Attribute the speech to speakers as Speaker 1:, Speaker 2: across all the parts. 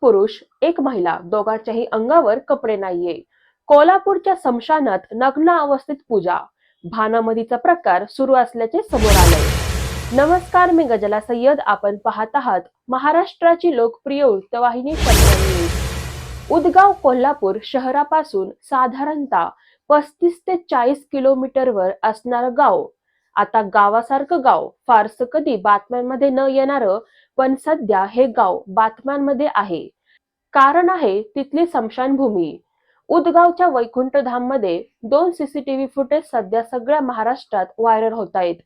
Speaker 1: पुरुष एक महिला दोघांच्याही अंगावर कपडे नाहीये. कोल्हापूरच्या समशानात नग्न अवस्थेत पूजा. भानामतीचा प्रकार सुरू असल्याचे समोर आले नमस्कार मी गजला सय्यद. आपण पाहत आहात महाराष्ट्राची लोकप्रिय वृत्तवाहिनी उदगाव कोल्हापूर शहरापासून साधारणतः पस्तीस ते चाळीस किलोमीटरवर असणारं गाव. आता गावासारखं गाव फारसं कधी बातम्यांमध्ये न येणारं पण सध्या हे गाव बातम्यांमध्ये आहे. कारण आहे तिथली स्मशानभूमी उदगावच्या वैकुंठधाममध्ये दोन सीसीटीव्ही फुटेज सध्या सगळ्या महाराष्ट्रात व्हायरल होत आहेत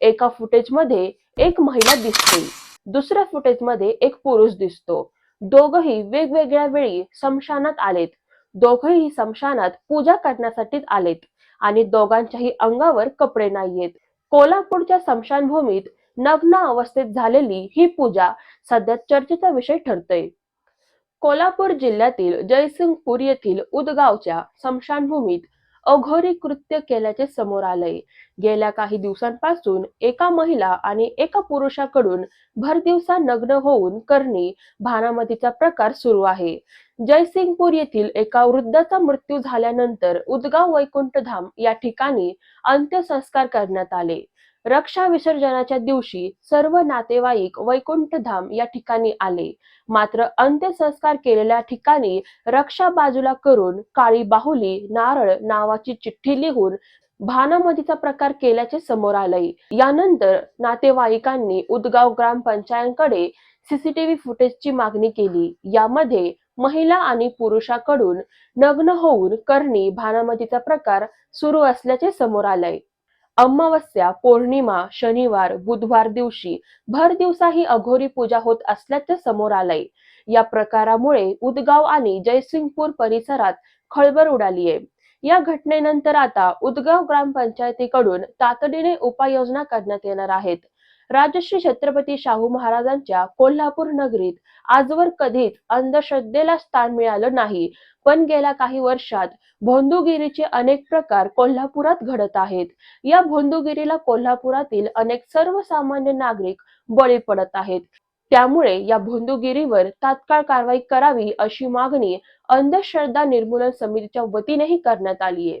Speaker 1: एका फुटेजमध्ये एक महिला दिसते. दुसऱ्या फुटेजमध्ये एक पुरुष दिसतो. दोघही वेगवेगळ्या वेळी स्मशानात आलेत. दोघही स्मशानात पूजा करण्यासाठीच आलेत. आणि दोघांच्याही अंगावर कपडे नाहीयेत. कोल्हापूरच्या स्मशानभूमीत नग्न अवस्थेत झालेली ही पूजा सध्या चर्चेचा विषय ठरतोय. कोल्हापूर जिल्ह्यातील जयसिंगपूर येथील उदगावच्या स्मशानभूमीत अघोरी कृत्य केल्याचे समोर आलंय. गेल्या काही दिवसांपासून एका महिला आणि एका पुरुषाकडून भरदिवसा नग्न होऊन करणे भानामतीचा प्रकार सुरू आहे. जयसिंगपूर येथील एका वृद्धाचा मृत्यू झाल्यानंतर उदगाव वैकुंठधाम या ठिकाणी अंत्यसंस्कार करण्यात आले. रक्षा विसर्जनाच्या दिवशी सर्व नातेवाईक वैकुंठधाम या ठिकाणी आले. मात्र अंत्यसंस्कार केलेल्या ठिकाणी रक्षा बाजूला करून काळी बाहुली नारळ नावाची चिठ्ठी लिहून भानामतीचा प्रकार केल्याचे समोर आले यानंतर नातेवाईकांनी उदगाव ग्रामपंचायतकडे सीसीटीव्ही फुटेजची मागणी केली. यामध्ये महिला आणि पुरुषाकडून नग्न होऊन करणी भानामतीचा प्रकार सुरू असल्याचे समोर आलंय. अमावस्या पौर्णिमा शनिवार बुधवार दिवशी भर दिवसा ही अघोरी पूजा होत असल्याचे समोर आलंय. या प्रकारामुळे उदगाव आणि जयसिंगपूर परिसरात खळबळ उडाली आहे या घटनेनंतर आता उदगाव ग्रामपंचायतीकडून तातडीने उपाययोजना करण्यात येणार आहेत. राजश्री छत्रपती शाहू महाराजांच्या कोल्हापूर नगरीत आजवर कधीच अंधश्रद्धेला स्थान मिळालं नाही. पण गेल्या काही वर्षात भोंदूगिरीचे अनेक प्रकार कोल्हापुरात घडत आहेत. या भोंदूगिरीला कोल्हापुरातील अनेक सर्वसामान्य नागरिक बळी पडत आहेत. त्यामुळे या भोंदूगिरीवर तात्काळ कारवाई करावी अशी मागणी अंधश्रद्धा निर्मूलन समितीच्या वतीनेही करण्यात आली आहे.